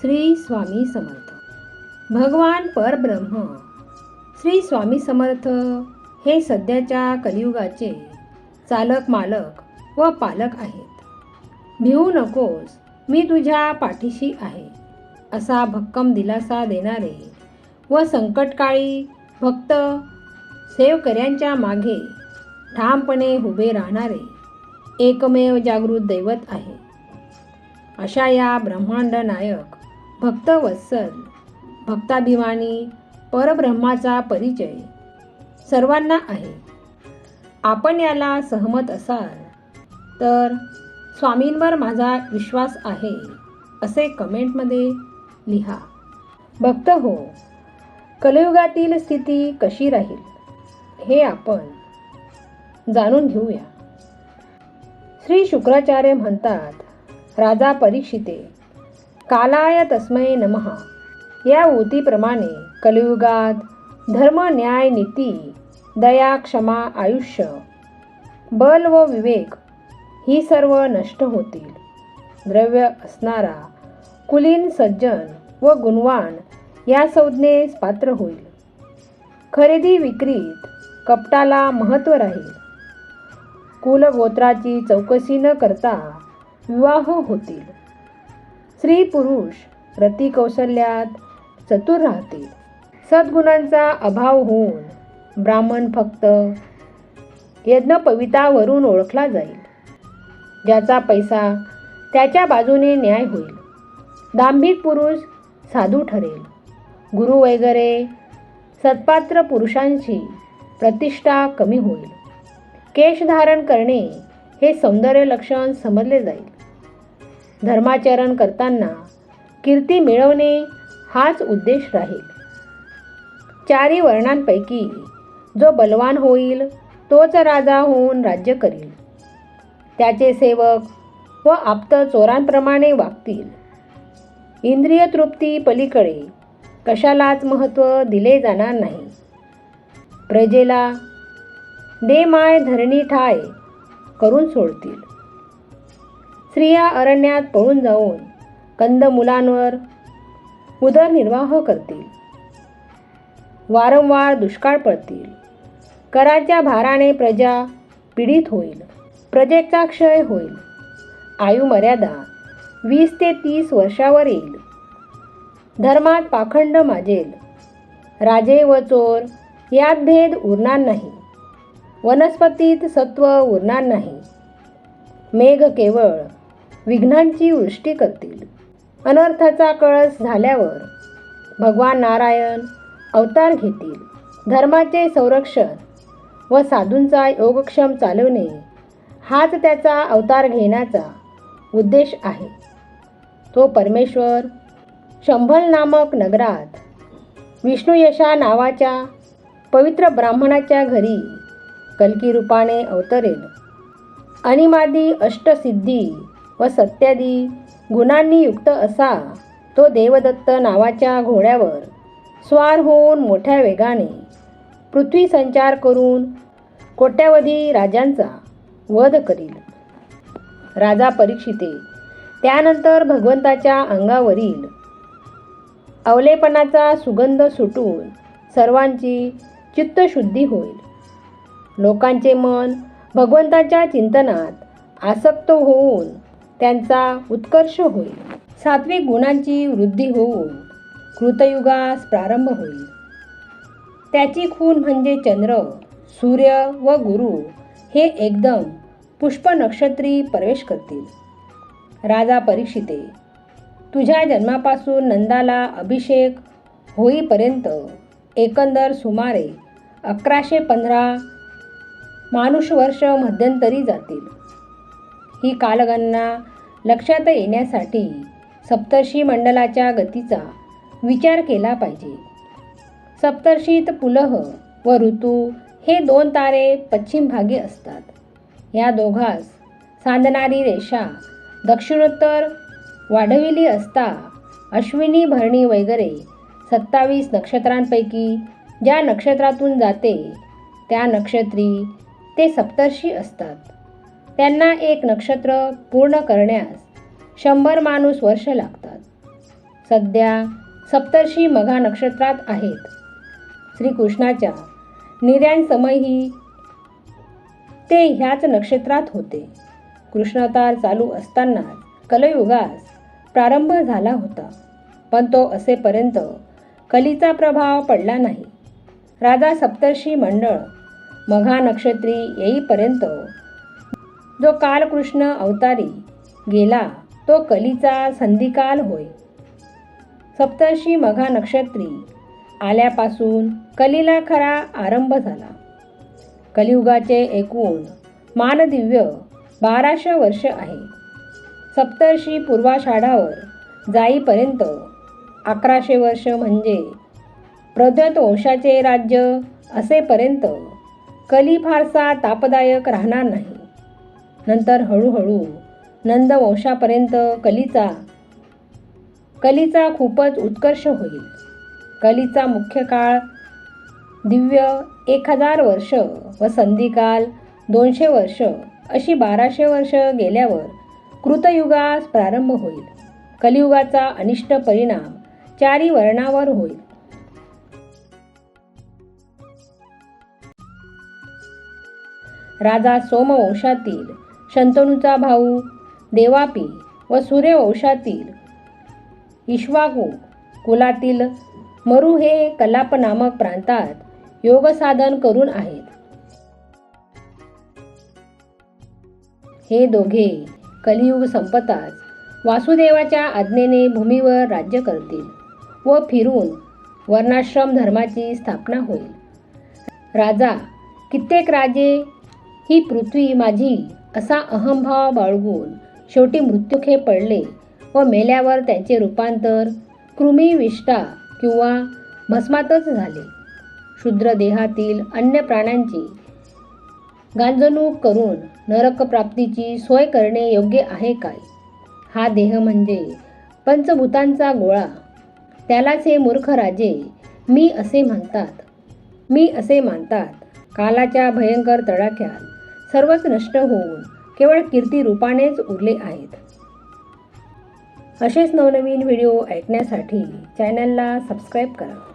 श्री स्वामी समर्थ. भगवान परब्रह्म. श्री स्वामी समर्थ हे सध्याच्या कलियुगाचे चालक मालक व पालक आहेत. भिवू नकोस मी तुझ्या पाठीशी आहे असा भक्कम दिलासा देणारे व संकटकाळी भक्त सेवकऱ्यांच्या मागे ठामपणे उभे राहणारे एकमेव जागृत दैवत आहे. अशा या ब्रह्मांड नायक भक्तवत्सल भक्ताभिमानी परब्रह्माचा परिचय सर्वांना आहे. आपण याला सहमत असाल तर स्वामींवर माझा विश्वास आहे असे कमेंटमध्ये लिहा. भक्त हो कलयुगातील स्थिती कशी राहील हे आपण जाणून घेऊया. श्री शुक्राचार्य म्हणतात राजा परीक्षिते कालाय तस्मै नमः. या ऊतीप्रमाणे कलियुगात धर्म न्याय नीती दया क्षमा आयुष्य बल व विवेक ही सर्व नष्ट होतील. द्रव्य असणारा कुलीन सज्जन व गुणवान या संज्ञेस पात्र होईल. खरेदी विक्रीत कपटाला महत्त्व राहील. कुलगोत्राची चौकशी न करता विवाह होतील. स्त्री पुरुष रती कौशल्यात चतुर राहतील. सद्गुणांचा अभाव होऊन ब्राह्मण फक्त यज्ञपवितावरून ओळखला जाईल. ज्याचा पैसा त्याच्या बाजूने न्याय होईल. दांभिक पुरुष साधू ठरेल. गुरु वगैरे सत्पात्र पुरुषांची प्रतिष्ठा कमी होईल. केश धारण करणे हे सौंदर्य लक्षण समजले जाईल. धर्माचरण करताना कीर्ती मिळवणे हाच उद्देश राहील. चारी वर्णांपैकी जो बलवान होईल तोच राजा होऊन राज्य करील. त्याचे सेवक व आप्त चोरांप्रमाणे वागतील. इंद्रिय तृप्ती पलीकडे कशालाच महत्त्व दिले जाणार नाही. प्रजेला दे माय धरणी ठाय करून सोडतील. स्त्रिया अरण्यात पळून जाऊन कंद मुलांवर उदरनिर्वाह करतील. वारंवार दुष्काळ पडतील. कराच्या भाराने प्रजा पीडित होईल. प्रजेचा क्षय होईल. आयु मर्यादा वीस ते तीस वर्षावर येईल. धर्मात पाखंड माजेल. राजे व चोर यात भेद उरणार नाही. वनस्पतीत सत्व उरणार नाही. मेघ केवळ विघ्नांची वृष्टी करतील. अनर्थाचा कळस झाल्यावर भगवान नारायण अवतार घेतील. धर्माचे संरक्षण व साधूंचा योगक्षम चालवणे हाच त्याचा अवतार घेण्याचा उद्देश आहे. तो परमेश्वर शंभल नामक नगरात विष्णुयशा नावाच्या पवित्र ब्राह्मणाच्या घरी कल्की रूपाने अवतरेल. अनिमादी अष्टसिद्धी व सत्यादी गुणांनी युक्त असा तो देवदत्त नावाच्या घोड्यावर स्वार होऊन मोठ्या वेगाने पृथ्वी संचार करून कोट्यावधी राजांचा वध करील. राजा परीक्षिते त्यानंतर भगवंताच्या अंगावरील अवलेपणाचा सुगंध सुटून सर्वांची चित्तशुद्धी होईल. लोकांचे मन भगवंताच्या चिंतनात आसक्त होऊन त्यांचा उत्कर्ष होईल. सात्विक गुणांची वृद्धी होऊन कृतयुगास प्रारंभ होईल. त्याची खून म्हणजे चंद्र सूर्य व गुरु हे एकदम पुष्प नक्षत्री प्रवेश करतील. राजा परीक्षिते तुझ्या जन्मापासून नंदाला अभिषेक होईपर्यंत एकंदर सुमारे अकराशे पंधरा मानुषवर्ष मध्यंतरी जातील. ही कालगणना लक्षात येण्यासाठी सप्तर्षी मंडलाच्या गतीचा विचार केला पाहिजे. सप्तर्षीत पुलह व ऋतू हे दोन तारे पश्चिम भागी असतात. या दोघास सांधणारी रेषा दक्षिणोत्तर वाढविली असता अश्विनी भरणी वगैरे सत्तावीस नक्षत्रांपैकी ज्या नक्षत्रातून जाते त्या नक्षत्री ते सप्तर्षी असतात. त्यांना एक नक्षत्र पूर्ण करण्यास शंभर माणूस वर्ष लागतात. सध्या सप्तर्षी मघा नक्षत्रात आहेत. श्रीकृष्णाच्या निर्याणसमयी ते ह्याच नक्षत्रात होते. कृष्णातार चालू असताना कलयुगास प्रारंभ झाला होता. पण तो असेपर्यंत कलीचा प्रभाव पडला नाही. राजा सप्तर्षी मंडळ मघा नक्षत्री येईपर्यंत जो कालकृष्ण अवतारी गेला तो कलीचा संधिकाल होय. सप्तर्षी मघा नक्षत्री आल्यापासून कलीला खरा आरंभ झाला. कलियुगाचे एकूण मानदिव्य बाराशे वर्ष आहे. सप्तर्षी पूर्वाषाढावर जाईपर्यंत अकराशे वर्ष म्हणजे प्रद्योत वंशाचे राज्य असेपर्यंत कली फारसा तापदायक राहणार नाही. नंतर हळूहळू नंदवंशापर्यंत कलीचा कलीचा खूपच उत्कर्ष होईल. कलीचा मुख्य काळ दिव्य एक हजार वर्ष व संधिकाल दोनशे वर्ष अशी बाराशे वर्ष गेल्यावर कृतयुगास प्रारंभ होईल. कलियुगाचा अनिष्ट परिणाम चारी वर्णावर होईल. राजा सोमवंशातील शंतनूचा भाऊ देवापी व सूर्यवंशातील इश्वाकू कुलातील मरु हे कलाप नामक प्रांतात योगसाधन करून आहेत. हे दोघे कलियुग संपताच वासुदेवाच्या आज्ञेने भूमीवर राज्य करतील व फिरून वर्णाश्रम धर्माची स्थापना होईल. राजा कित्येक राजे ही पृथ्वी माझी असा अहंभाव बाळगून शेवटी मृत्युखे पडले व मेल्यावर त्यांचे रूपांतर कृमिविष्टा किंवा भस्मातच झाले. शूद्र देहातील अन्य प्राण्यांची गांजणूक करून नरकप्राप्तीची सोय करणे योग्य आहे काय? हा देह म्हणजे पंचभूतांचा गोळा. त्यालाच हे मूर्ख राजे मी असे म्हणतात. मी असे मानतात. कालाच्या भयंकर तडाख्यात सर्वच नष्ट होऊन केवळ कीर्ती रूपानेच उरले आहेत. असेच नवनवीन व्हिडिओ ऐकण्यासाठी चॅनलला सबस्क्राईब करा.